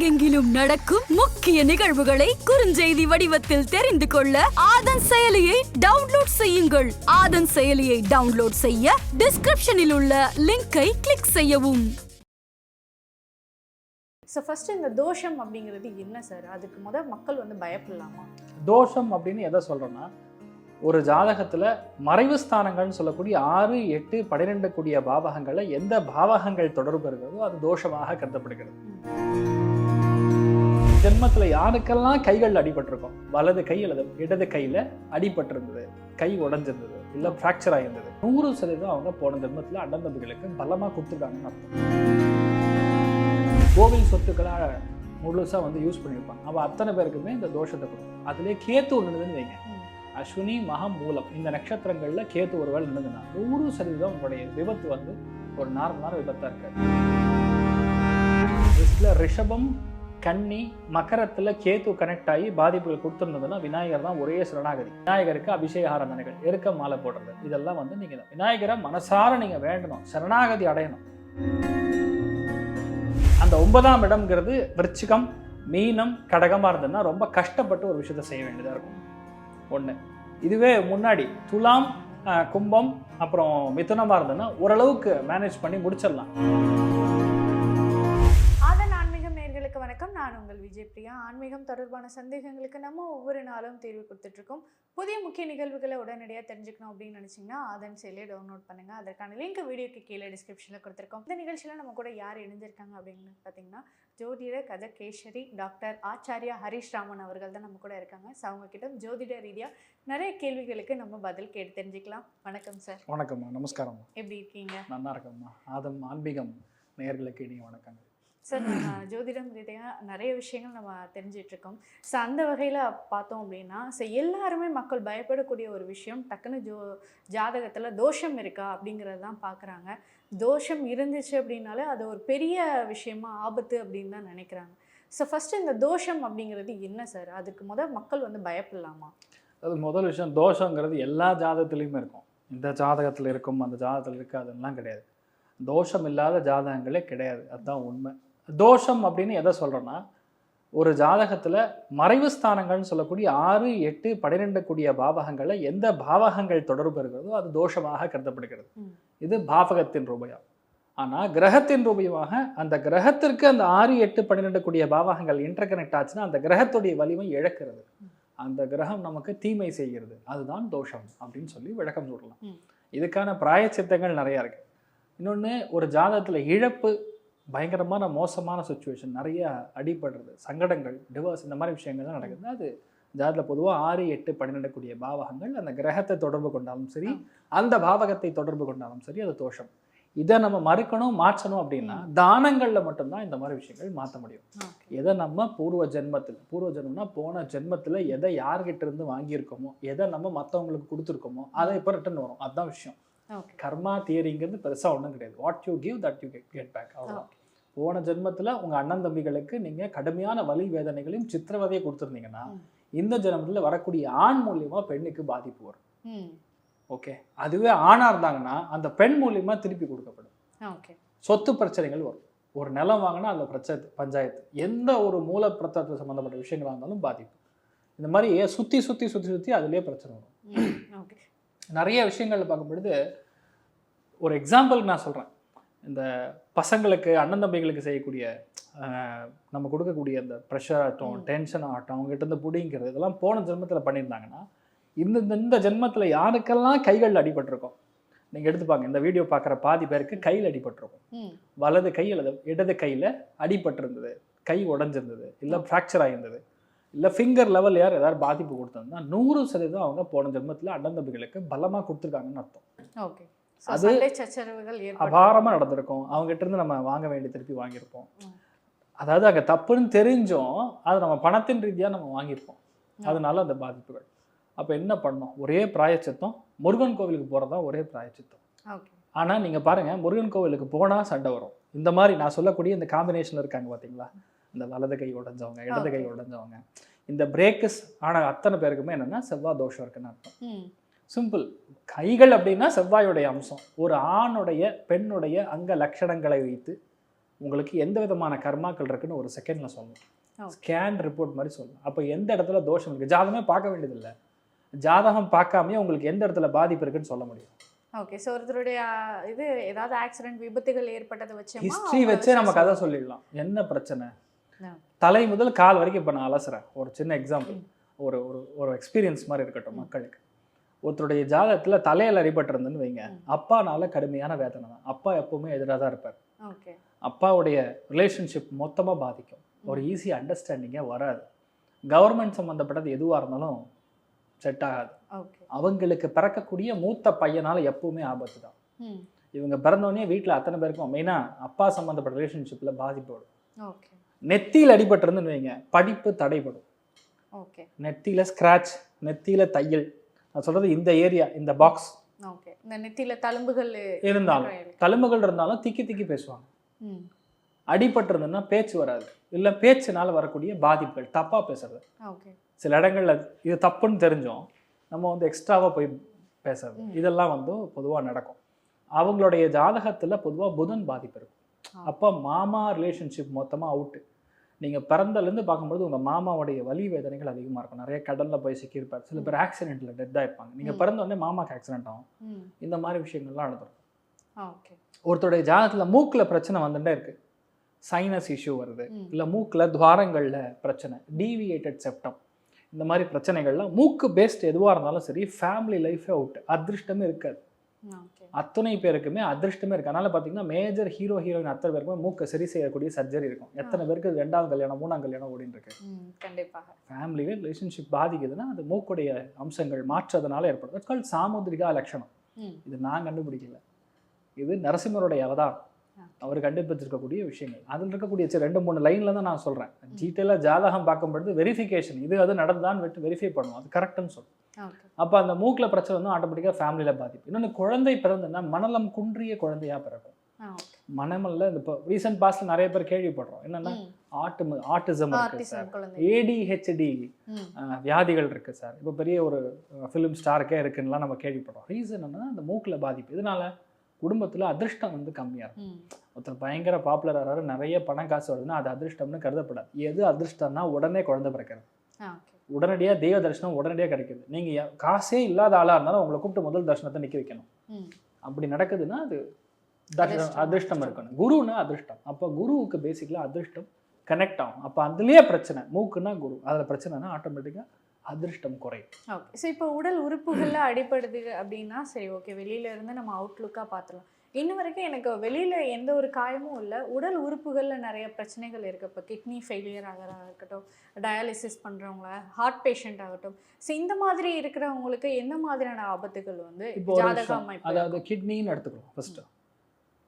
உலகெங்கிலும் நடக்கும் முக்கிய நிகழ்வுகளை குறுஞ்செய்தி வடிவத்தில் தெரிந்து கொள்ள ஆதன் செயலியை டவுன்லோட் செய்யுங்கள். ஆதன் செயலியை டவுன்லோட் செய்ய டிஸ்கிரிப்ஷனில் உள்ள லிங்கை கிளிக் செய்யவும். ஸோ ஃபர்ஸ்ட் இந்த தோஷம் அப்படிங்கிறது என்ன சார் அதுக்கு முத மக்கள் வந்து பயப்படலாமா? தோஷம் அப்படின்னு எதை சொல்றோம்னா ஒரு ஜாதகத்துல மறைவு ஸ்தானங்கள்னு சொல்லக்கூடிய ஆறு எட்டு பன்னிரெண்டு கூடிய பாவகங்கள்ல எந்த பாவகங்கள் தொடர்பு இருக்கிறதோ அது தோஷமாக கருதப்படுகிறது. ஜென்மத்துல யாருக்கெல்லாம் கைகள் அடிபட்டிருக்கும் வலது கை அல்லது இடது கையில அடிபட்டிருந்தது கை உடஞ்சிருந்தது இல்ல ஃப்ராக்சர் ஆகியிருந்தது நூறு சதவீதம் அவங்க போன ஜென்மத்துல அண்ணன் பலமா கொடுத்துருக்காங்கன்னு அர்த்தம். கோவில் சொத்துக்களா முழுசா வந்து யூஸ் பண்ணியிருப்பாங்க. அவள் அத்தனை பேருக்குமே இந்த தோஷத்தை கொடுக்கும். அதுலேயே கேத்து ஒன்றுதுன்னு வைங்க. அஸ்வினி மகம் மூலம் இந்த நட்சத்திரங்கள்ல கேத்து ஒரு வேளை நின்றுதுன்னா நூறு சதவீதம் உங்களுடைய விபத்து வந்து ஒரு நார்மலான விபத்தாக இருக்காது. இதுல ரிஷபம் கன்னி மக்கரத்தில் கேத்து கனெக்ட் ஆகி பாதிப்புகள் கொடுத்துருந்ததுன்னா விநாயகர் தான் ஒரே சரணாகதி. விநாயகருக்கு அபிஷேக ஆராதனைகள் எருக்க மாலை போடுறது இதெல்லாம் வந்து நீங்க விநாயகரை மனசார நீங்க வேண்டணும் சரணாகதி அடையணும். அந்த ஒன்பதாம் இடம்ங்கிறது விருச்சிகம் மீனம் கடகமா இருந்ததுன்னா ரொம்ப கஷ்டப்பட்டு ஒரு விஷயத்த செய்ய வேண்டியதா இருக்கும். ஒண்ணு. இதுவே முன்னாடி துலாம் கும்பம் அப்புறம் மிதுனமா இருந்ததுன்னா ஓரளவுக்கு மேனேஜ் பண்ணி முடிச்சிடலாம். நான் உங்கள் விஜய் பிரியா. ஆன்மீகம் தொடர்பான சந்தேகங்களுக்கு நம்ம ஒவ்வொரு நாளும் தீர்வு கொடுத்துட்டு இருக்கோம் புதிய முக்கிய நிகழ்வுகளை உடனடியாக தெரிஞ்சுக்கணும் அப்படின்னு நினச்சிங்கன்னா ஆதன் செயலியை டவுன்லோட் பண்ணுங்க. அதற்கான லிங்க் வீடியோக்கு கீழே டிஸ்கிரிப்ஷனில் கொடுத்துருக்கோம். இந்த நிகழ்ச்சியில் நம்ம கூட யார் இணைஞ்சிருக்காங்க அப்படின்னு பார்த்தீங்கன்னா ஜோதிட கத கேசரி டாக்டர் ஆச்சாரியா ஹரிஷ் ராமன் அவர்கள் தான் நம்ம கூட இருக்காங்க. ஸோ அவங்க கிட்ட ஜோதிட ரீதியாக நிறைய கேள்விகளுக்கு நம்ம பதில் கேட்டு தெரிஞ்சுக்கலாம். வணக்கம் சார் வணக்கம்மா. நமஸ்காரம்மா. எப்படி இருக்கீங்க? நல்லா இருக்கம்மா. ஆதம் ஆன்மீகம் நேயர்களுக்கு இனிய வணக்கங்கள். சார் நம்ம ஜோதிடம் ரீதியாக நிறைய விஷயங்கள் நம்ம தெரிஞ்சிட்ருக்கோம். ஸோ அந்த வகையில் பார்த்தோம் அப்படின்னா ஸோ எல்லாருமே மக்கள் பயப்படக்கூடிய ஒரு விஷயம் டக்குன்னு ஜோ ஜாதகத்தில் தோஷம் இருக்கா அப்படிங்கிறது தான் பார்க்குறாங்க தோஷம் இருந்துச்சு அப்படின்னாலே அது ஒரு பெரிய விஷயமா ஆபத்து அப்படின்னு தான் நினைக்கிறாங்க. ஸோ ஃபஸ்ட்டு இந்த தோஷம் அப்படிங்கிறது என்ன சார்? அதுக்கு முத மக்கள் வந்து பயப்படலாமா? அது முதல் விஷயம் தோஷங்கிறது எல்லா ஜாதகத்துலேயுமே இருக்கும். இந்த ஜாதகத்தில் இருக்கும் அந்த ஜாதகத்தில் இருக்காதுன்னெலாம் கிடையாது. தோஷம் இல்லாத ஜாதகங்களே கிடையாது. அதுதான் உண்மை. தோஷம் அப்படின்னு எதை சொல்கிறோன்னா ஒரு ஜாதகத்தில் மறைவு ஸ்தானங்கள்னு சொல்லக்கூடிய ஆறு எட்டு பன்னிரெண்டு கூடிய பாவகங்கள்ல எந்த பாவகங்கள் தொடர்பு இருக்கிறதோ அது தோஷமாக கருதப்படுகிறது. இது பாவகத்தின் ரூபயம். ஆனால் கிரகத்தின் ரூபயமாக அந்த கிரகத்திற்கு அந்த ஆறு எட்டு பன்னிரெண்டு கூடிய பாவகங்கள் இன்டர் கனெக்ட் ஆச்சுன்னா அந்த கிரகத்துடைய வலிமை இழக்கிறது. அந்த கிரகம் நமக்கு தீமை செய்கிறது. அதுதான் தோஷம் அப்படின்னு சொல்லி விளக்கம் சொல்லலாம். இதுக்கான பிராயச்சித்தங்கள் நிறைய இருக்கு. இன்னொன்று ஒரு ஜாதகத்தில் இழப்பு பயங்கரமான மோசமான சுச்சுவேஷன் நிறைய அடிபடுறது சங்கடங்கள் டிவோர்ஸ் இந்த மாதிரி விஷயங்கள்லாம் நடக்குது. அது ஜாதகத்தில் பொதுவாக ஆறு எட்டு பன்னிரெண்டு கூடிய பாவகங்கள் அந்த கிரகத்தை தொடர்பு கொண்டாலும் சரி அந்த பாவகத்தை தொடர்பு கொண்டாலும் சரி அது தோஷம். இதை நம்ம மறுக்கணும் மாற்றணும் அப்படின்னா தானங்களில் மட்டும்தான் இந்த மாதிரி விஷயங்கள் மாற்ற முடியும். எதை நம்ம பூர்வ ஜென்மத்தில் பூர்வ ஜென்மம்னா போன ஜென்மத்தில் எதை யார்கிட்ட இருந்து வாங்கியிருக்கோமோ எதை நம்ம மற்றவங்களுக்கு கொடுத்துருக்கோமோ அதை இப்போ ரிட்டர்ன் வரும். அதுதான் விஷயம். கர்மா தியரிங்கிறது பெருசாக ஒன்றும் கிடையாது. What you give that you get get back அவ்வளோ போன ஜென்மத்தில் உங்கள் அண்ணன் தம்பிகளுக்கு நீங்கள் கடுமையான வலி வேதனைகளையும் சித்திரவதையை கொடுத்துருந்தீங்கன்னா. இந்த ஜென்மத்தில் வரக்கூடிய ஆண் மூலியமாக பெண்ணுக்கு பாதிப்பு வரும். ஓகே. அதுவே ஆணாக இருந்தாங்கன்னா அந்த பெண் மூலியமாக திருப்பி கொடுக்கப்படும். ஓகே. சொத்து பிரச்சனைகள் வரும். ஒரு நிலம் வாங்கினா அதில் பிரச்சனை பஞ்சாயத்து. எந்த ஒரு மூல பிரச்சனை சம்மந்தப்பட்ட விஷயங்களாக இருந்தாலும் பாதிப்பு. இந்த மாதிரி சுற்றி சுற்றி சுற்றி சுற்றி அதுலேயே பிரச்சனை வரும். நிறைய விஷயங்கள் பார்க்கும் பொழுது ஒரு எக்ஸாம்பிளுக்கு நான் சொல்கிறேன் இந்த பசங்களுக்கு அண்ணன் தம்பிகளுக்கு செய்யக்கூடிய நம்ம கொடுக்கக்கூடிய அந்த ப்ரெஷர் ஆகட்டும். டென்ஷன் ஆகட்டும் அவங்ககிட்ட இருந்து பிடிங்கிறது இதெல்லாம் போன ஜென்மத்தில் பண்ணியிருந்தாங்கன்னா இந்த இந்த- ஜென்மத்தில் யாருக்கெல்லாம் கைகள் அடிபட்டிருக்கும்? நீங்கள் எடுத்துப்பாங்க இந்த வீடியோ பார்க்குற பாதி பேருக்கு கையில் அடிபட்டிருக்கும். வலது கை அல்லது இடது கையில் அடிபட்டிருந்தது. கை உடைஞ்சிருந்தது இல்லை ஃப்ராக்சர் ஆகியிருந்தது இல்லை ஃபிங்கர் லெவல் யார் ஏதாவது பாதிப்பு கொடுத்திருந்தா நூறு சதவீதம் அவங்க போன ஜென்மத்தில் அண்ணன் தம்பிகளுக்கு பலமாக கொடுத்துருக்காங்கன்னு அர்த்தம். ஓகே. அது அபாரமாக நடந்திருக்கும். அவங்ககிட்ட இருந்து நம்ம வாங்க வேண்டிய திருப்பி வாங்கியிருப்போம். அதாவது அங்கே தப்புன்னு தெரிஞ்சும் அது நம்ம பணத்தின் ரீதியாக நம்ம வாங்கியிருப்போம். அதனால அந்த பாதிப்புகள். அப்போ என்ன பண்ணோம் ஒரே பிராயச்சித்தம். முருகன் கோவிலுக்கு போகிறது ஒரே பிராயச்சித்தம். ஆனால் நீங்கள் பாருங்கள் முருகன் கோவிலுக்கு போனால் சண்டை வரும். இந்த மாதிரி நான் சொல்லக்கூடிய இந்த காம்பினேஷனில் இருக்காங்க பார்த்தீங்களா இந்த வலது கை உடைஞ்சவங்க இடது கை. உடைஞ்சவங்க. இந்த பிரேக்கஸ் ஆன அத்தனை பேருக்குமே என்னென்னா செவ்வாய் தோஷம் இருக்குன்னு அர்த்தம். சிம்பிள் கைகள் அப்படின்னா செவ்வாயுடைய அம்சம். ஒரு ஆணுடைய பெண்ணுடைய அங்க லட்சணங்களை வைத்து உங்களுக்கு எந்த விதமான கர்மாக்கள் இருக்குன்னு ஒரு செகண்டில் சொல்லணும். ஸ்கேன் ரிப்போர்ட் மாதிரி சொல்லணும். அப்போ எந்த இடத்துல தோஷம் இருக்குது ஜாதகமே பார்க்க வேண்டியதில்லை. ஜாதகம் பார்க்காமயே உங்களுக்கு எந்த இடத்துல பாதிப்பு இருக்குன்னு சொல்ல முடியும். ஓகே ஸோ ஒருத்தருடைய இது ஏதாவது ஆக்சிடென்ட் விபத்துகள் ஏற்பட்டதை வச்சு ஹிஸ்ட்ரி வச்சே நம்ம கதை சொல்லிடலாம். என்ன பிரச்சனை? தலை முதல் கால் வரைக்கும் இப்போ நான் அலசுறேன். ஒரு சின்ன எக்ஸாம்பிள் ஒரு ஒரு ஒரு எக்ஸ்பீரியன்ஸ் மாதிரி இருக்கட்டும் மக்களுக்கு. ஒருத்தருடைய ஜாதகத்தில் தலையில் அடிபட்டிருந்துன்னு வைங்க. அப்பானால கடுமையான வேதனை தான். அப்பா எப்பவுமே எதிராக தான் இருப்பார். அப்பாவுடைய ரிலேஷன்ஷிப் மொத்தமாக பாதிக்கும். ஒரு ஈஸி அண்டர்ஸ்டாண்டிங்கே வராது. கவர்மெண்ட் சம்மந்தப்பட்டது எதுவாக இருந்தாலும் செட் ஆகாது. அவங்களுக்கு பிறக்கக்கூடிய மூத்த பையனால எப்பவுமே ஆபத்து தான். இவங்க பிறந்தோடனே வீட்டில் அத்தனை பேருக்கும் மெயினாக அப்பா சம்மந்தப்பட்ட ரிலேஷன்ஷிப்பில் பாதிப்பு வரும். நெத்தியில் அடிபட்டிருந்துன்னு வைங்க. படிப்பு தடைபடும். நெத்தியில் ஸ்க்ராட்ச் நெத்தியில் தையல் நான் சொல்கிறது இந்த ஏரியா இந்த பாக்ஸ் நெத்தியில தழும்புகள் இருந்தாலும் தழும்புகள் இருந்தாலும் திக்கி திக்கி பேசுவாங்க. அடிபட்டிருந்ததுன்னா பேச்சு வராது. இல்லை பேச்சுனால வரக்கூடிய பாதிப்புகள் தப்பாக பேசுறது. சில இடங்கள்ல இது தப்புன்னு தெரிஞ்சோம் நம்ம வந்து எக்ஸ்ட்ராவாக போய் பேசுறது. இதெல்லாம் வந்து பொதுவாக நடக்கும். அவங்களுடைய ஜாதகத்தில் பொதுவாக புதன் பாதிப்பு இருக்கும். அப்போ மாமா ரிலேஷன்ஷிப் மொத்தமாக அவுட்டு நீங்கள் பிறந்தலேருந்து பார்க்கும்போது உங்கள் மாமாவுடைய வலி வேதனைகள் அதிகமாக இருக்கும். நிறைய கடலில் போய் சிக்கியிருப்பார். சில பேர் ஆக்சிடென்ட்டில் டெத் ஆயிருப்பாங்க. நீங்கள் ம். பிறந்த உடனே மாமாக்கு ஆக்சிடென்ட் ஆகும். இந்த மாதிரி விஷயங்கள்லாம் நடந்துடும் ஓகே. ஒருத்தருடைய ஜாதகத்தில் மூக்கில் பிரச்சனை வந்துட்டே இருக்கு. சைனஸ் இஷ்யூ வருது. இல்லை மூக்கில் துவாரங்களில் பிரச்சனை. டீவியேட்டட் செப்டம் இந்த மாதிரி பிரச்சனைகள்லாம் மூக்கு பேஸ்ட் எதுவாக இருந்தாலும் சரி ஃபேமிலி லைஃபே அவுட் அதிர்ஷ்டமே இருக்காது. அத்தனை பேருக்குமே அதிர்ஷ்டமே இருக்கு. அதனால பார்த்தீங்கன்னா மேஜர் ஹீரோ ஹீரோயின் அத்தனை பேருக்குமே மூக்கை சரி செய்யக்கூடிய சர்ஜரி இருக்கும். எத்தனை பேருக்கு ரெண்டாவது கல்யாணம் மூணாம் கல்யாணம் ஓடின்னு இருக்கு. கண்டிப்பாக. ஃபேமிலியே ரிலேஷன்ஷிப் பாதிக்குதுன்னா அது மூக்குடைய அம்சங்கள் மாற்றதுனால ஏற்படும். கால் சாமுத்திரிகா லட்சணம். இது நான் கண்டுபிடிக்கல. இது நரசிம்மருடைய அவதாரம். ஆ. அவர் கண்டுபிடிச்சிருக்கக்கூடிய விஷயங்கள். அதில் இருக்கக்கூடிய ரெண்டு மூணு லைன்ல தான் நான் சொல்றேன். டீட்டெயிலாக ஜாதகம் பார்க்கும்பொழுது வெரிஃபிகேஷன் இது அது நடந்தான்னு விட்டு வெரிஃபை பண்ணுவோம் அது கரெக்டுன்னு சொல்லும். ஓகே அப்போ அந்த மூக்கில் பிரச்சனை வந்து ஆட்டோமேட்டிக்காக ஃபேமிலியில் பாதிப்பு. இன்னொன்று குழந்தை பிறந்துன்னா மனலம் குன்றிய குழந்தையா பிறக்கும். மனமல்ல இந்த இப்போ ரீசெண்ட் பாஸ்ட்ல நிறைய பேர் கேள்விப்படுறோம். என்னன்னா ஆட்டு ஆட்டிசம் இருக்கு சார். ஏடிஹெச்டி வியாதிகள் இருக்கு சார். இப்போ பெரிய ஒரு ஃபிலிம் ஸ்டாருக்கே இருக்குன்னுலாம் நம்ம கேள்விப்படுறோம். ரீசன் என்னன்னா அந்த மூக்கில் பாதிப்பு. இதனால குடும்பத்தில் அதிர்ஷ்டம் வந்து கம்மியாக இருக்கும். ஒருத்தர் பயங்கர பாப்புலர் ஆகிறாரு நிறைய பணம் காசு வருதுன்னா அது அதிர்ஷ்டம்னு கருதப்படாது. எது அதிர்ஷ்டம்னா உடனே குழந்தை பிறக்கிறது. உடனடியாக தெய்வ தரிசனம் உடனடியாக கிடைக்குது. நீங்கள் காசே இல்லாத ஆளாக இருந்தாலும் உங்களை கூப்பிட்டு முதல் தரிசனத்தை நிற்க வைக்கணும். அப்படி நடக்குதுன்னா அது தரிசனம் அதிர்ஷ்டம். இருக்கணும். குருன்னா அதிர்ஷ்டம். அப்போ குருவுக்கு பேசிக்கலாக அதிர்ஷ்டம் கனெக்ட் ஆகும். அப்போ அதுலேயே பிரச்சனை. மூக்குன்னா குரு. அதில் பிரச்சனைனா ஆட்டோமேட்டிக்காக அதிர்ஷ்டம் குறையும். ஓகே ஸோ இப்போ உடல் உறுப்புகளில் அடிபடுது அப்படின்னா சரி ஓகே வெளியில இருந்து நம்ம அவுட்லுக்காக பார்த்துலாம் இன்ன வரைக்கும் எனக்கு வெளியில எந்த ஒரு காயமும் இல்லை. உடல் உறுப்புகளில் நிறைய பிரச்சனைகள் இருக்கு. இப்போ கிட்னி ஃபெயிலியர் ஆகிறதா இருக்கட்டும் டயாலிசிஸ் பண்றவங்க ஹார்ட் பேஷண்ட் ஆகட்டும். ஸோ இந்த மாதிரி இருக்கிறவங்களுக்கு எந்த மாதிரியான ஆபத்துகள் வந்து இப்போ ஒரு ஜாதக விஷயம், அமைப்பு அதாவது கிட்னின்னு எடுத்துக்கிறோம் ஃபஸ்ட்டு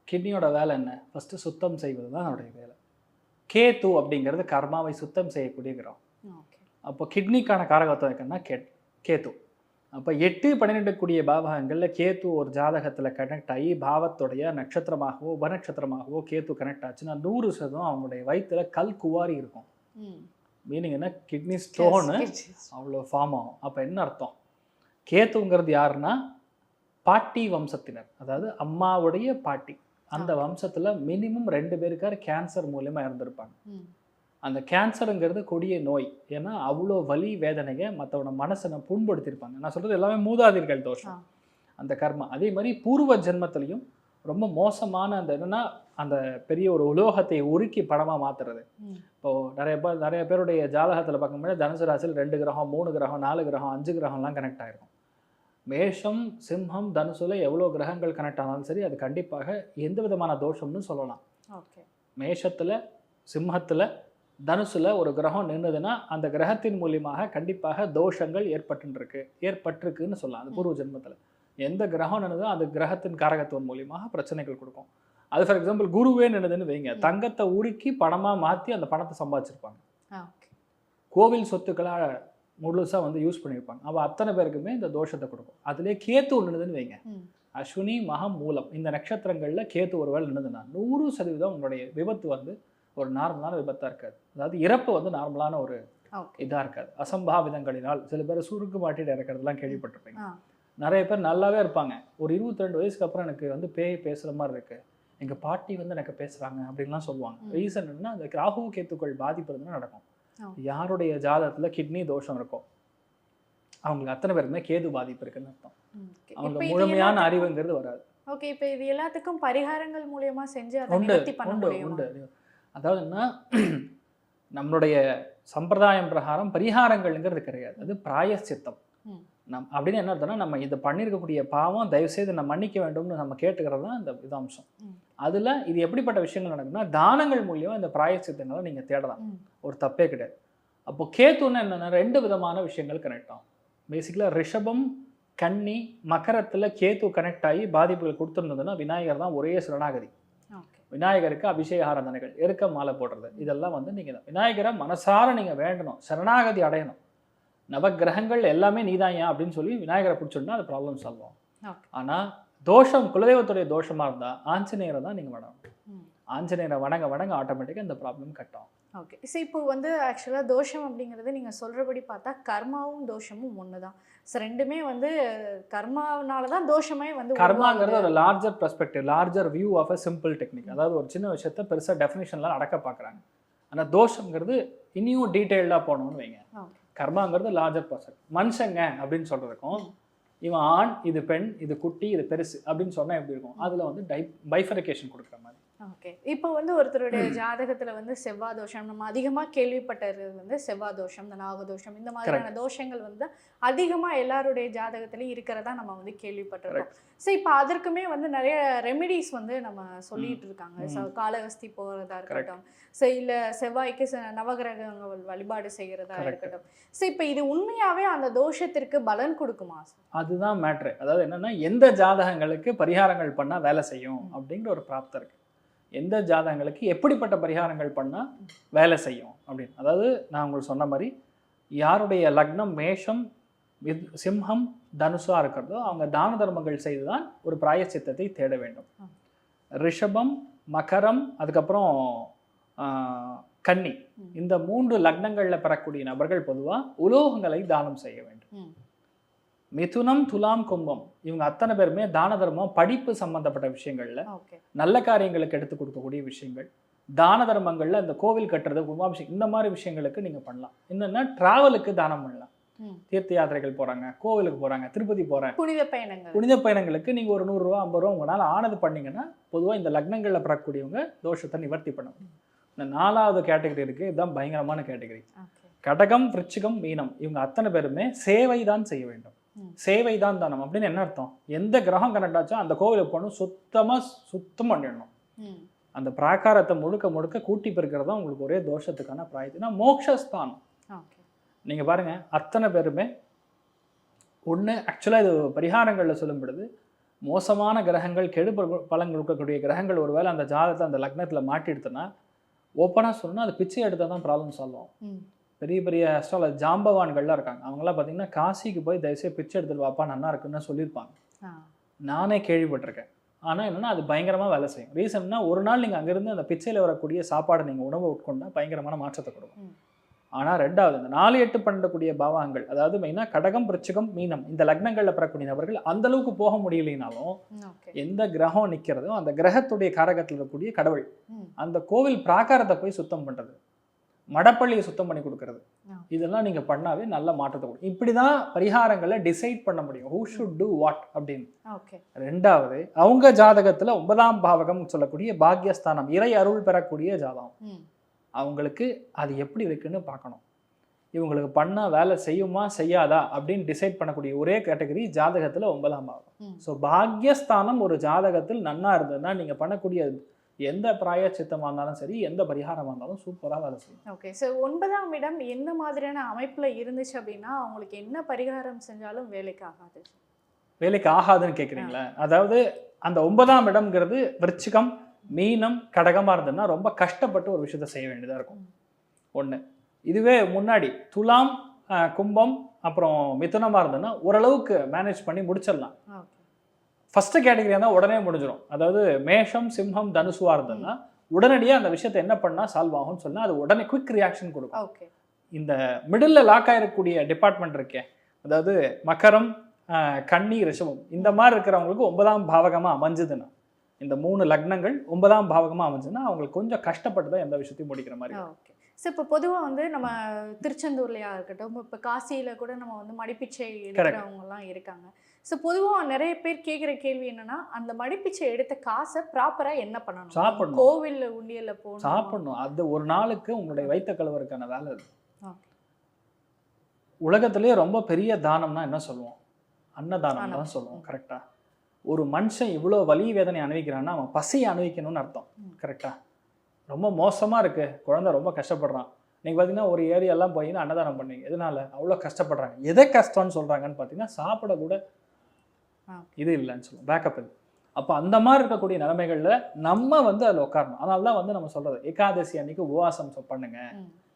கிட்னியோட வேலை என்ன? ஃபஸ்ட்டு சுத்தம் செய்வது தான் அதோடைய வேலை. கேத்து அப்படிங்கிறது கர்மாவை சுத்தம் செய்யக்கூடிய கிரகம். ஓகே. அப்போ கிட்னிக்கான காரகத்துவம் இருக்குன்னா கேட் கேத்து. அப்போ எட்டு பன்னிரெண்டு கூடிய பாவகங்களில் கேத்து ஒரு ஜாதகத்தில் கனெக்ட் ஆகி பாவத்துடைய நட்சத்திரமாகவோ உபநட்சத்திரமாகவோ கேத்து கனெக்ட் ஆச்சுன்னா நூறு சதவீதம் அவங்களுடைய வயிற்றுல கல் குவாரி இருக்கும். மீனிங் என்ன? கிட்னி ஸ்டோனு அவ்வளோ ஃபார்ம் ஆகும். அப்போ என்ன அர்த்தம்? கேத்துங்கிறது யாருன்னா? பாட்டி வம்சத்தினர். அதாவது அம்மாவுடைய பாட்டி. அந்த வம்சத்தில் மினிமம் ரெண்டு பேருக்கார் கேன்சர் மூலியமா இருந்திருப்பாங்க ம். அந்த கேன்சருங்கிறது கொடிய நோய். ஏன்னா அவ்வளோ வலி வேதனையை மற்றவன மனசனை புண்படுத்தியிருப்பாங்க நான் சொல்கிறது எல்லாமே மூதாதையர்கள் தோஷம். அந்த கர்மா. அதே மாதிரி பூர்வ ஜென்மத்திலையும் ரொம்ப மோசமான அந்த என்னன்னா அந்த பெரிய ஒரு உலோகத்தை உருக்கி படமாக மாத்துறது. ம். இப்போ நிறைய பேர் நிறைய பேருடைய ஜாதகத்தில் பார்க்கும்போது தனுசு ராசியில் ரெண்டு கிரகம் மூணு கிரகம் நாலு கிரகம் அஞ்சு கிரகம்லாம் கனெக்ட் ஆகிருக்கும் மேஷம் சிம்மம் தனுசுல எவ்வளோ கிரகங்கள் கனெக்ட் ஆனாலும் சரி அது கண்டிப்பாக எந்த விதமான தோஷம்னு சொல்லலாம். ஓகே. மேஷத்தில் சிம்மத்தில் தனுசுல ஒரு கிரகம் நின்றுதுன்னா அந்த கிரகத்தின் மூலியமாக கண்டிப்பாக தோஷங்கள் ஏற்பட்டுருக்கு ஏற்பட்டிருக்குன்னு சொல்லலாம். அது பூர்வ ஜென்மத்தில். எந்த கிரகம் நின்றுதோ அந்த கிரகத்தின் காரகத்துவம் மூலியமாக பிரச்சனைகள் கொடுக்கும். அது ஃபார் எக்ஸாம்பிள் குருவே நின்றுதுன்னு வைங்க. தங்கத்தை உருக்கி பணமாக மாற்றி அந்த பணத்தை சம்பாதிச்சிருப்பாங்க. கோவில் சொத்துக்களாக முழுசாக வந்து யூஸ் பண்ணியிருப்பாங்க. அவள் அத்தனை பேருக்குமே இந்த தோஷத்தை கொடுக்கும். அதுலேயே கேத்து நின்றுதுன்னு வைங்க. அஸ்வினி மகம் மூலம். இந்த நட்சத்திரங்களில் கேத்து ஒரு வேளை நின்றுதுன்னா நூறு சதவீதம் உங்களுடைய விபத்து வந்து ஒரு நார்மலான விபத்தாக இருக்காது. அதாவது இறப்பு வந்து நார்மலான ஒரு இதாக இருக்காது. அசம்பாவிதங்களினால் சில பேர் சுருக்கு மாட்டிட்டு இறக்கிறதுலாம் கேள்விப்பட்டிருப்பீங்க. நிறைய பேர் நல்லாவே இருப்பாங்க. ஒரு இருபத்தி ரெண்டு வயசுக்கு அப்புறம் எனக்கு வந்து பேய் பேசுகிற மாதிரி இருக்கு. எங்க பாட்டி வந்து எனக்கு பேசுறாங்க அப்படின்லாம் சொல்லுவாங்க. ரீசன் என்னன்னா அந்த ராகு கேத்துக்கள் பாதிப்பு இருந்தா நடக்கும். யாருடைய ஜாதகத்துல கிட்னி தோஷம் இருக்கோ அவங்களுக்கு அத்தனை பேருக்குமே கேது பாதிப்பு இருக்குன்னு அர்த்தம். அவங்க முழுமையான அறிவுங்கிறது வராது. ஓகே இப்போ இது எல்லாத்துக்கும் பரிகாரங்கள் மூலியமா செஞ்சு உண்டு உண்டு உண்டு. அதாவது என்ன நம்மளுடைய சம்பிரதாயம் பிரகாரம் பரிகாரங்கள்ங்கிறது கிடையாது. அது பிராயச்சித்தம். ம். நம் அப்படின்னு என்ன அர்த்தம்னா நம்ம இதை பண்ணியிருக்கக்கூடிய பாவம் தயவுசெய்து நம்ம மன்னிக்க வேண்டும்னு நம்ம கேட்டுக்கிறது தான் இந்த ம். அதுல இது எப்படிப்பட்ட விஷயங்கள் நடக்கும்னா தானங்கள் மூலியமா இந்த பிராயச்சித்தங்களை நீங்க தேடலாம். ஒரு தப்பே கிடையாது. அப்போ கேத்துன்னு என்னன்னா ரெண்டு விதமான விஷயங்கள் கனெக்ட் ஆகும். பேசிக்கலாக ரிஷபம் கன்னி மகரத்துல கேத்து கனெக்ட் ஆகி பாதிப்புகள் கொடுத்துருந்ததுன்னா விநாயகர் தான் ஒரே சரணாகதி. விநாயகருக்கு அபிஷேக ஆராதனைகள் எருக்க மாலை போடுறது இதெல்லாம் வந்து நீங்கள் விநாயகரை மனசார நீங்கள் வேண்டணும் சரணாகதி அடையணும். நவக்கிரகங்கள் எல்லாமே நீதாயா அப்படின்னு சொல்லி விநாயகரை பிடிச்சிருந்தா அது ப்ராப்ளம் சால்வ் ஆகும். ஆனால் தோஷம் குலதெய்வத்துடைய தோஷமாக இருந்தால் ஆஞ்சநேயரை தான் நீங்கள் வணங்கணும். ஆஞ்சநேயரை வணங்க வணங்க ஆட்டோமேட்டிக்காக இந்த ப்ராப்ளம் கட் ஆகும். ஓகே ஸோ இப்போ வந்து ஆக்சுவலாக தோஷம் அப்படிங்கிறது நீங்கள் சொல்கிறபடி பார்த்தா கர்மாவும் தோஷமும் ஒன்று தான் ஸோ ரெண்டுமே வந்து கர்மாவனால தான் தோஷமே வந்து கர்மாங்கிறது. ஒரு larger perspective larger view of a simple technique அதாவது ஒரு சின்ன விஷயத்த பெருசாக டெஃபினேஷன்லாம் அடக்க பார்க்குறாங்க ஆனால் தோஷங்கிறது இன்னும் டீட்டெயில்டாக போகணும்னு வைங்க. கர்மாங்கிறது லார்ஜர் பர்சன் மனுஷங்க அப்படின்னு சொல்றதுக்கும் இவன் ஆண் இது பெண் இது குட்டி இது பெருசு அப்படின்னு சொன்னா எப்படி இருக்கும்? அதுல வந்து டை பைஃபரிகேஷன் கொடுக்குற மாதிரி. ஓகே. இப்போ வந்து ஒருத்தருடைய ஜாதகத்துல வந்து செவ்வாய் தோஷம் நம்ம அதிகமா கேள்விப்பட்டது வந்து செவ்வாய் தோஷம் இந்த நாகதோஷம் இந்த மாதிரியான தோஷங்கள் வந்து அதிகமா எல்லாருடைய ஜாதகத்திலயும் இருக்கிறதா நம்ம வந்து கேள்விப்பட்டிருக்கோம். ஸோ இப்போ அதற்குமே வந்து நிறைய ரெமெடிஸ் வந்து நம்ம சொல்லிட்டு இருக்காங்க. ஸோ காலகஸ்தி போகிறதா இருக்கட்டும். ஸோ இல்லை செவ்வாய்க்கு ச- நவகிரகங்கள் வழிபாடு செய்கிறதா Correct. இருக்கட்டும். ஸோ இப்போ இது உண்மையாவே அந்த தோஷத்திற்கு பலன் கொடுக்குமா அதுதான் மேட்ரு அதாவது என்னன்னா எந்த ஜாதகங்களுக்கு பரிகாரங்கள் பண்ணா வேலை செய்யும் அப்படிங்கிற ஒரு பிராப்தம் இருக்கு. எந்த ஜாதகங்களுக்கு எப்படிப்பட்ட பரிகாரங்கள் பண்ணா வேலை செய்யும் அப்படின்னு. அதாவது நான் உங்களுக்கு சொன்ன மாதிரி யாருடைய லக்னம் மேஷம் சிம்ஹம் தனுஷா இருக்கிறதோ அவங்க தான தர்மங்கள் செய்துதான் ஒரு பிராயச்சித்தத்தை தேட வேண்டும். ரிஷபம் மகரம் அதுக்கப்புறம் கன்னி. இந்த மூன்று லக்னங்கள்ல பெறக்கூடிய நபர்கள் பொதுவா உலோகங்களை தானம் செய்ய வேண்டும். மிதுனம் துலாம் கும்பம் இவங்க அத்தனை பேருமே தான தர்மம் படிப்பு சம்பந்தப்பட்ட விஷயங்கள்ல நல்ல காரியங்களுக்கு எடுத்து கொடுக்கக்கூடிய விஷயங்கள். தான தர்மங்கள்ல இந்த கோவில் கட்டுறது கும்பாபிஷேகம் இந்த மாதிரி விஷயங்களுக்கு நீங்க பண்ணலாம். என்னன்னா டிராவலுக்கு தானம் பண்ணலாம். தீர்த்த யாத்திரைகள் போறாங்க கோவிலுக்கு போறாங்க திருப்பதி போறேன். புனித பயணங்கள். புனித பயணங்களுக்கு நீங்க ஒரு நூறுரூவா ஐம்பது ரூபா உங்களால் ஆனது பண்ணீங்கன்னா பொதுவா இந்த லக்னங்கள்ல பெறக்கூடியவங்க தோஷத்தை நிவர்த்தி பண்ண முடியும் இந்த நாலாவது கேட்டகரி இருக்கு இதுதான் பயங்கரமான கேட்டகரி. கடகம் விருச்சிகம் மீனம் இவங்க அத்தனை பேருமே சேவை தான் செய்ய வேண்டும். சேவை தான் தானம் அப்படின்னு என்ன அர்த்தம்? எந்த கிரகம் கனெக்ட் ஆச்சோ அந்த கோவிலுக்கு போகணும் சுத்தமா சுத்தம் பண்ணிடணும். அந்த பிராகாரத்தை முழுக்க முழுக்க கூட்டி பெருக்கிறது தான் உங்களுக்கு ஒரே தோஷத்துக்கான பிராயத்தினா மோக்ஷஸ்தானம். ஓகே. நீங்க பாருங்க அத்தனை பேருமே ஒண்ணு ஆக்சுவலாக இது பரிகாரங்களில் சொல்லும் பொழுது மோசமான கிரகங்கள் கெடு பல- பலன் கொடுக்கக்கூடிய கிரகங்கள் ஒருவேளை அந்த ஜாதகத்தை அந்த லக்னத்தில் மாட்டிடுதுன்னா ஓப்பனாக சொல்லணும்னா அது பிச்சை எடுத்தால் தான் ப்ராப்ளம் சால்வ் ஆகும் பெரிய பெரிய அஸ்ட்ராலஜி ஜாம்பவான்கள்லாம் இருக்காங்க. அவங்களாம் பார்த்தீங்கன்னா காசிக்கு போய் தயவுசெய்து பிச்சை எடுத்துட்டு வாப்பா நல்லா இருக்குன்னு சொல்லியிருப்பாங்க. நானே கேள்விப்பட்டிருக்கேன். ஆனால் என்னன்னா அது பயங்கரமாக வேலை செய்யும். ரீசன்னா ஒரு நாள் நீங்கள் அங்கேருந்து அந்த பிச்சையில் வரக்கூடிய சாப்பாடு நீங்கள் உணவு உட்கொண்டா பயங்கரமான மாற்றத்தை கொடுக்கும். ஆனால் ரெண்டாவது இந்த நாலு எட்டு பண்ணக்கூடிய பாவங்கள் அதாவது மெயினாக கடகம் விருச்சிகம் மீனம் இந்த லக்னங்களில் பெறக்கூடிய நபர்கள் அந்த அளவுக்கு போக முடியலைனாலும் எந்த கிரகம் நிற்கிறதோ அந்த கிரகத்துடைய காரகத்தில் இருக்கக்கூடிய கடவுள் அந்த கோவில் பிராகாரத்தை போய் சுத்தம் பண்ணுறது மடப்பள்ளியை சுத்தம் பண்ணி கொடுக்கறது. இதெல்லாம் நீங்கள் பண்ணாவே நல்ல மாற்றத்தை கொடுக்கும். இப்படி தான் பரிகாரங்களை டிசைட் பண்ண முடியும். ஹூ ஷுட் டூ வாட் அப்படின்னு. ரெண்டாவது அவங்க ஜாதகத்துல ஒன்பதாம் பாவகம் சொல்லக்கூடிய பாக்யஸ்தானம் இறை அருள் பெறக்கூடிய ஜாதகம். அவங்களுக்கு அது எப்படி இருக்குன்னு பார்க்கணும். இவங்களுக்கு பண்ண வேலை செய்யுமா செய்யாதா அப்படின்னு டிசைட் பண்ணக்கூடிய ஒரே கேட்டகரி ஜாதகத்துல ஒன்பதாம் பாவகம். ம். ஸோ பாக்யஸ்தானம் ஒரு ஜாதகத்தில் நன்னா இருந்ததுன்னா நீங்க பண்ணக்கூடிய எந்த பிராயச்சித்தமாக இருந்தாலும் சரி எந்த பரிகாரமாக இருந்தாலும் சூப்பரா வேலை செய்யும். ஓகே ஸோ ஒன்பதாம் இடம் எந்த மாதிரியான அமைப்புல இருந்துச்சு அப்படின்னா அவங்களுக்கு என்ன பரிகாரம் செஞ்சாலும் வேலைக்கு ஆகாது. வேலைக்கு ஆகாதுன்னு கேட்குறீங்களா அதாவது அந்த ஒன்பதாம் இடம்ங்கிறது விருச்சிகம் மீனம் கடகமாக இருந்ததுன்னா ரொம்ப கஷ்டப்பட்டு ஒரு விஷயத்த செய்ய வேண்டியதாக இருக்கும். ஒன்று இதுவே முன்னாடி துலாம் கும்பம் அப்புறம் மிதுனமாக இருந்ததுன்னா ஓரளவுக்கு மேனேஜ் பண்ணி முடிச்சிடலாம். ஓகே ஃபர்ஸ்ட் கேட்டகரியாக இருந்தால் உடனே முடிஞ்சிடும் அதாவது மேஷம் சிம்ஹம் தனுசுவாக இருந்ததுன்னா உடனடியாக அந்த விஷயத்தை என்ன பண்ணால் சால்வ் ஆகும்னு சொன்னால் அது உடனே குயிக் ரியாக்ஷன் கொடுக்கும். ஓகே இந்த மிடில் லாக் ஆகிருக்கக்கூடிய டிபார்ட்மெண்ட் இருக்கே அதாவது மகரம் ஆஹ், கன்னி ரிஷபம் இந்த மாதிரி இருக்கிறவங்களுக்கு ஒன்பதாம் பாவகமாக அமைஞ்சதுன்னா இந்த மூணு லக்னங்கள் ஒன்பதாம் பாவகமாக அமைஞ்சுன்னா அவங்களுக்கு கொஞ்சம் கஷ்டப்பட்டு தான் எந்த விஷயத்தையும் முடிக்கிற மாதிரி. ஓகே ஸோ இப்போ பொதுவாக வந்து நம்ம திருச்செந்தூர்லையா இருக்கட்டும் இப்போ காசியில் கூட நம்ம வந்து மடிப்பிச்சை எடுக்கிறவங்கலாம் இருக்காங்க. ஸோ பொதுவாக நிறைய பேர் கேட்குற கேள்வி என்னன்னா அந்த மடிப்பிச்சை எடுத்த காசை ப்ராப்பராக என்ன பண்ணணும்? சாப்பிடணும். கோவில்ல உண்டியல்ல போகணும்? சாப்பிடணும். அது ஒரு நாளுக்கு உங்களுடைய வைத்த கழுவருக்கான வேலை அது. உலகத்திலேயே ரொம்ப பெரிய தானம்னா என்ன சொல்லுவோம்? அன்னதானம் தான். சொல்லுவோம் கரெக்டா ஒரு மனுஷன் இவ்வளோ வலி வேதனை அனுபவிக்கிறான்னா அவன் பசியை அனுபவிக்கணும்னு அர்த்தம் ம். கரெக்டா ரொம்ப மோசமா இருக்கு. குழந்தை ரொம்ப கஷ்டப்படுறான். நீங்க பார்த்தீங்கன்னா ஒரு ஏரியாலாம் போய் அன்னதானம் பண்ணீங்க எதனால? அவ்வளோ கஷ்டப்படுறாங்க. எதை கஷ்டம்னு சொல்றாங்கன்னு பார்த்தீங்கன்னா சாப்பிட கூட. இது இல்லைன்னு சொல்லுவோம். பேக்கப் இல்லை அப்போ அந்த மாதிரி இருக்கக்கூடிய நிலைமைகள்ல நம்ம வந்து அதில் உட்காரணும் அதனால தான் வந்து நம்ம சொல்றது ஏகாதசி அன்னைக்கு உபவாசம் பண்ணுங்க.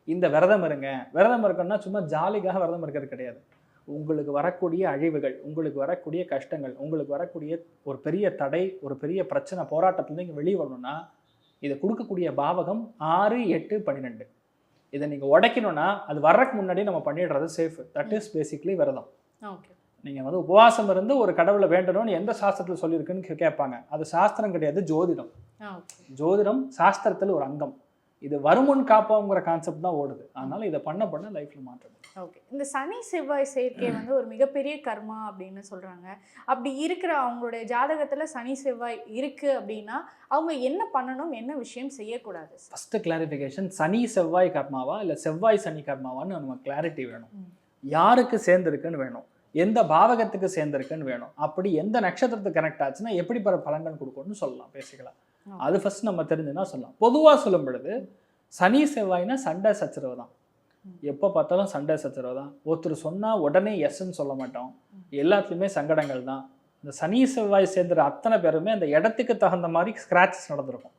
இந்த விரதம் இருங்க. விரதம் இருக்கணும்னா சும்மா ஜாலிக்காக விரதம் இருக்கிறது கிடையாது. உங்களுக்கு வரக்கூடிய அழிவுகள் உங்களுக்கு வரக்கூடிய கஷ்டங்கள் உங்களுக்கு வரக்கூடிய ஒரு பெரிய தடை ஒரு பெரிய பிரச்சனை போராட்டத்துலேருந்து இங்கே வெளியே வரணும்னா இதை கொடுக்கக்கூடிய பாவகம் ஆறு எட்டு பன்னிரெண்டு. இதை நீங்கள் உடைக்கணும்னா அது வர்றதுக்கு முன்னாடி நம்ம பண்ணிடுறது சேஃப் தட் இஸ் பேசிக்லி விரதம். ஓகே. நீங்கள் வந்து உபவாசம் இருந்து ஒரு கடவுளை வேண்டணும்னு எந்த சாஸ்திரத்தில் சொல்லியிருக்குன்னு கேட்பாங்க. அது சாஸ்திரம் கிடையாது ஜோதிடம். ஜோதிடம் சாஸ்திரத்தில் ஒரு அங்கம். இது வருமுன் காப்போங்கிற கான்செப்ட் தான் ஓடுது. அதனால இதை பண்ண பண்ண லைஃப்ல மாற்றம் ஓகே. இந்த சனி செவ்வாய் சேர்க்கை வந்து ஒரு மிகப்பெரிய கர்மா அப்படின்னு சொல்றாங்க. அப்படி இருக்கிற அவங்களுடைய ஜாதகத்துல சனி செவ்வாய் இருக்கு அப்படின்னா அவங்க என்ன பண்ணணும் என்ன விஷயம் செய்யக்கூடாது? ஃபர்ஸ்ட் கிளாரிஃபிகேஷன் சனி செவ்வாய் கர்மாவா? இல்லை செவ்வாய் சனி கர்மாவான்னு நம்ம கிளாரிட்டி வேணும். யாருக்கு சேர்ந்திருக்குன்னு வேணும்? எந்த பாவகத்துக்கு சேர்ந்திருக்குன்னு வேணும். அப்படி எந்த நட்சத்திரத்துக்கு கனெக்ட் ஆச்சுன்னா எப்படி பல பலன்கள் கொடுக்கும்னு சொல்லலாம் பேசிக்கலாம். அது ஃபர்ஸ்ட் நம்ம தெரிஞ்சுன்னா சொல்லலாம். பொதுவாக சொல்லும் பொழுது சனி செவ்வாய்னா சண்டை சச்சரவு தான். எப்போ பார்த்தாலும் சண்டை சச்சரவு தான். ஒருத்தர் சொன்னால் உடனே எஸ்ன்னு சொல்ல மாட்டோம். எல்லாத்துலேயுமே சங்கடங்கள் தான். இந்த சனி செவ்வாய் சேர்ந்துற அத்தனை பேருமே அந்த இடத்துக்கு தகுந்த மாதிரி ஸ்க்ராச்சஸ் நடந்திருக்கும்.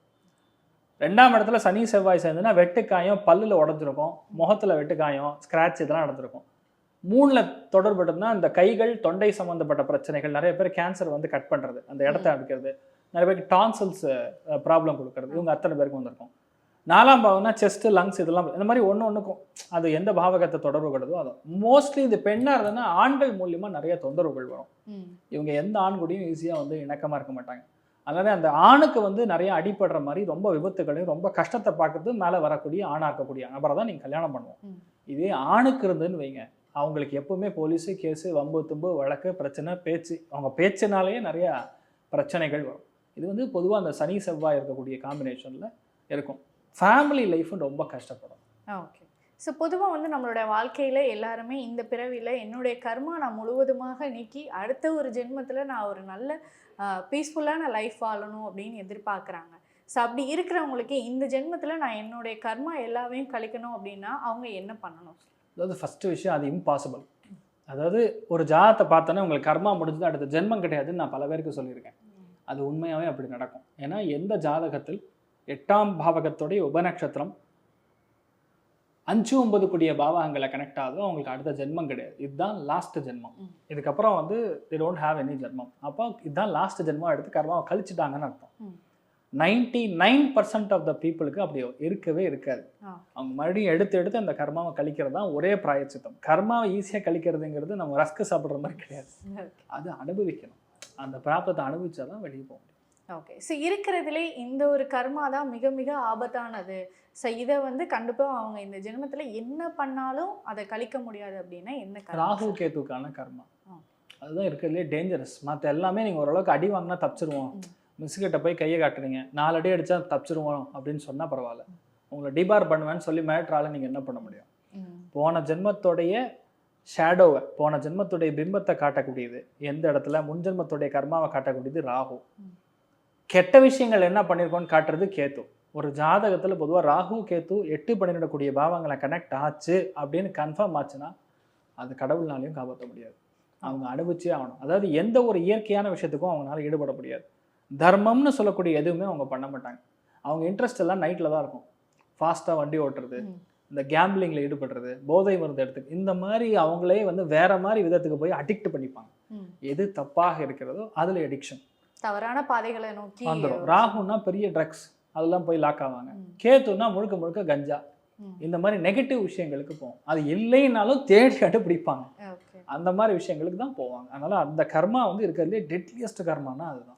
ரெண்டாம் இடத்துல சனி செவ்வாய் சேர்ந்துன்னா வெட்டுக்காயம் பல்லில் உடஞ்சிருக்கும். முகத்தில் வெட்டுக்காயம் ஸ்க்ராட்ச் இதெல்லாம் நடந்திருக்கும். மூணில் தொடர்புனா இந்த கைகள் தொண்டை சம்மந்தப்பட்ட பிரச்சனைகள் நிறைய பேர் கேன்சர் வந்து கட் பண்ணுறது அந்த இடத்த அடிக்கிறது. நிறைய பேருக்கு டான்சல்ஸ் ப்ராப்ளம் கொடுக்கறது. இவங்க அத்தனை பேருக்கு வந்திருக்கும். நாலாம் பாவம்னா செஸ்ட்டு லங்ஸ் இதெல்லாம் இந்த மாதிரி ஒன்று ஒன்றுக்கும் அது எந்த பாவகத்தை தொடர்பு கொள்ளுதோ அது மோஸ்ட்லி இது பெண்ணாக இருந்ததுன்னா ஆண்கள் மூலியமாக நிறைய தொந்தரவுகள் வரும் இவங்க எந்த ஆண் கூடயும் ஈஸியாக வந்து இணக்கமாக இருக்க மாட்டாங்க. அதனால அந்த ஆணுக்கு வந்து நிறைய அடிபடுற மாதிரி ரொம்ப விபத்துகளையும் ரொம்ப கஷ்டத்தை பார்க்கறது மேலே வரக்கூடிய ஆணாக இருக்கக்கூடிய நபரை தான் நீங்கள் கல்யாணம் பண்ணுவோம். இதே ஆணுக்கு இருந்துன்னு வைங்க. அவங்களுக்கு எப்பவுமே போலீஸு கேஸு வம்பு தும்பு வழக்கு பிரச்சனை பேச்சு. அவங்க பேச்சுனாலேயே நிறையா பிரச்சனைகள் வரும். இது வந்து பொதுவாக அந்த சனி செவ்வாய் இருக்கக்கூடிய காம்பினேஷனில் இருக்கும். ஃபேமிலி லைஃப்பும் ரொம்ப கஷ்டப்படும். ஓகே ஸோ பொதுவாக வந்து நம்மளோட வாழ்க்கையில் எல்லாருமே இந்த பிறவியில் என்னுடைய கர்மா நான் முழுவதுமாக நீக்கி அடுத்த ஒரு ஜென்மத்தில் நான் ஒரு நல்ல பீஸ்ஃபுல்லான லைஃப் வாழணும் அப்படின்னு எதிர்பார்க்குறாங்க. ஸோ அப்படி இருக்கிறவங்களுக்கு இந்த ஜென்மத்தில் நான் என்னுடைய கர்மா எல்லாவையும் கழிக்கணும் அப்படின்னா அவங்க என்ன பண்ணணும்? அதாவது ஃபஸ்ட்டு விஷயம் அது இம்பாசிபிள் அதாவது ஒரு ஜாதத்தை பார்த்தோன்னே உங்களுக்கு கர்மா முடிஞ்சது அடுத்த ஜென்மம் கிடையாதுன்னு நான் பல பேருக்கு சொல்லியிருக்கேன். அது உண்மையாகவே அப்படி நடக்கும். ஏன்னா எந்த ஜாதகத்தில் எட்டாம் பாவகத்துடைய உபநட்சத்திரம் அஞ்சு ஒன்பது கூடிய பாவகங்களை கனெக்ட் ஆகுதோ அவங்களுக்கு அடுத்த ஜென்மம் கிடையாது. இதுதான் லாஸ்ட் ஜென்மம். இதுக்கப்புறம் வந்து தி டோன்ட் ஹேவ் எனி ஜென்மம். அப்போ இதுதான் லாஸ்ட் ஜென்மம். எடுத்து கர்மாவை கழிச்சிட்டாங்கன்னு அர்த்தம். Ninety nine percent of the பீப்புளுக்கு அப்படி இருக்கவே இருக்காது. அவங்க மறுபடியும் எடுத்து எடுத்து அந்த கர்மாவை கழிக்கிறது தான் ஒரே பிராயச்சித்தம். கர்மாவை ஈஸியாக கழிக்கிறதுங்கிறது நம்ம ரஸ்க்கு சாப்பிட்ற மாதிரி கிடையாது. அது அனுபவிக்கணும். அந்த பிராப்தத்தை அனுபவிச்சா தான் வெளியே போக முடியும். ஓகே. ஸோ இருக்கிறதுலே இந்த ஒரு கர்மா தான் மிக மிக ஆபத்தானது. ஸோ இதை வந்து கண்டிப்பாக அவங்க இந்த ஜென்மத்தில் என்ன பண்ணாலும் அதை கழிக்க முடியாது அப்படின்னா என்ன ராகு? கேத்துக்கான கர்மா. அதுதான் இருக்கிறதுலே டேஞ்சரஸ் மற்ற எல்லாமே நீங்கள் ஓரளவுக்கு அடி வாங்கினா தப்பிச்சிருவோம். ம். மிஸ் கிட்ட போய் கையை காட்டுறீங்க. நாலு அடி அடிச்சா தப்பிச்சிருவோம் அப்படின்னு சொன்னால் பரவாயில்ல. உங்களை டிபார் பண்ணுவேன்னு சொல்லி மிரட்டுறால நீங்கள் என்ன பண்ண முடியும். போன ஜென்மத்தோடைய ஷேடோவை போன ஜென்மத்துடைய பிம்பத்தை காட்டக்கூடியது. எந்த இடத்துல? முன் ஜென்மத்துடைய கர்மாவை காட்டக்கூடியது ராகு. கெட்ட விஷயங்கள் என்ன பண்ணியிருக்கோன்னு காட்டுறது கேத்து. ஒரு ஜாதகத்தில் பொதுவாக ராகு கேத்து எட்டு பண்ணிடக்கூடிய பாவங்களை கனெக்ட் ஆச்சு அப்படின்னு கன்ஃபார்ம் ஆச்சுன்னா அது கடவுள்னாலையும் காப்பாற்ற முடியாது. அவங்க அனுபவிச்சே ஆகணும். அதாவது எந்த ஒரு இயற்கையான விஷயத்துக்கும் அவங்களால ஈடுபட முடியாது. தர்மம்னு சொல்லக்கூடிய எதுவுமே அவங்க பண்ண மாட்டாங்க. அவங்க இன்ட்ரெஸ்ட் எல்லாம் நைட்டில் தான் இருக்கும். ஃபாஸ்ட்டாக வண்டி ஓட்டுறது. இந்த கேம்பிளிங்கில் ஈடுபடுறது போதை மருந்து எடுத்து இந்த மாதிரி அவங்களே வந்து வேற மாதிரி விதத்துக்கு போய் அடிக்ட் பண்ணிப்பாங்க. எது தப்பாக இருக்கிறதோ அதில் எடிக்ஷன் தவறான பாதைகளை நோக்கி வந்துடும் ராகுன்னா பெரிய ட்ரக்ஸ் அதெல்லாம் போய் லாக் ஆவாங்க. கேத்துன்னா முழுக்க முழுக்க கஞ்சா. இந்த மாதிரி நெகட்டிவ் விஷயங்களுக்கு போகும் அது இல்லைனாலும் தேடி கண்டுபிடிப்பாங்க. அந்த மாதிரி விஷயங்களுக்கு தான் போவாங்க. அதனால அந்த கர்மா வந்து இருக்கிறதுலே டெட்லியஸ்ட் கர்மானா அதுதான்.